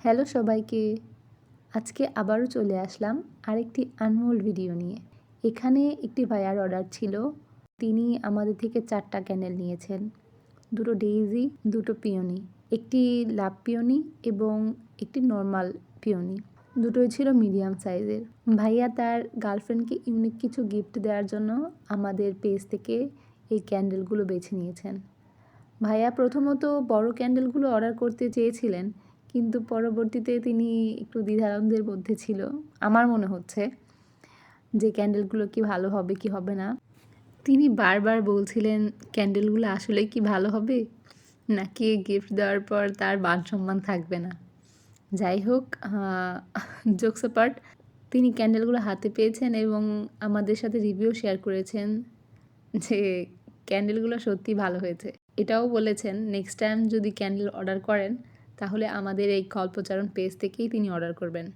Hello সবাইকে। আজকে আবারও চলে আসলাম আরেকটি আনমোল ভিডিও নিয়ে। এখানে একটি ভাইয়ার অর্ডার ছিল। তিনি আমাদের থেকে চারটা ক্যান্ডেল নিয়েছেন। দুটো ডেইজি দুটো পিওনি একটি লাভ পিওনি এবং একটি নর্মাল পিওনি দুটোই ছিল মিডিয়াম সাইজের ভাইয়া তার গার্লফ্রেন্ডকে ইউনিক কিছু গিফট দেওয়ার জন্য আমাদের পেজ থেকে এই ক্যান্ডেলগুলো বেছে নিয়েছেন। ভাইয়া প্রথমত বড় ক্যান্ডেলগুলো অর্ডার করতে চেয়েছিলেন। কিন্তু পরবর্তীতে তিনি একটু দ্বিধাদ্বন্দ্বের মধ্যে ছিল। আমার মনে হচ্ছে যে ক্যান্ডেলগুলো কি ভালো হবে, কি হবে না। তিনি বারবার বলছিলেন, ক্যান্ডেলগুলো আসলে কি ভালো হবে? নাকি গিফট দেওয়ার পর তার মান সম্মান থাকবে না? যাই হোক জোকস পার্ট তিনি ক্যান্ডেলগুলো হাতে পেয়েছেন এবং আমাদের সাথে রিভিউ শেয়ার করেছেন যে ক্যান্ডেলগুলো সত্যি ভালো হয়েছে। এটাও বলেছেন নেক্সট টাইম যদি ক্যান্ডেল অর্ডার করেন তাহলে আমাদের এই কল্পচারণ পেজ থেকেই তিনি অর্ডার করবেন।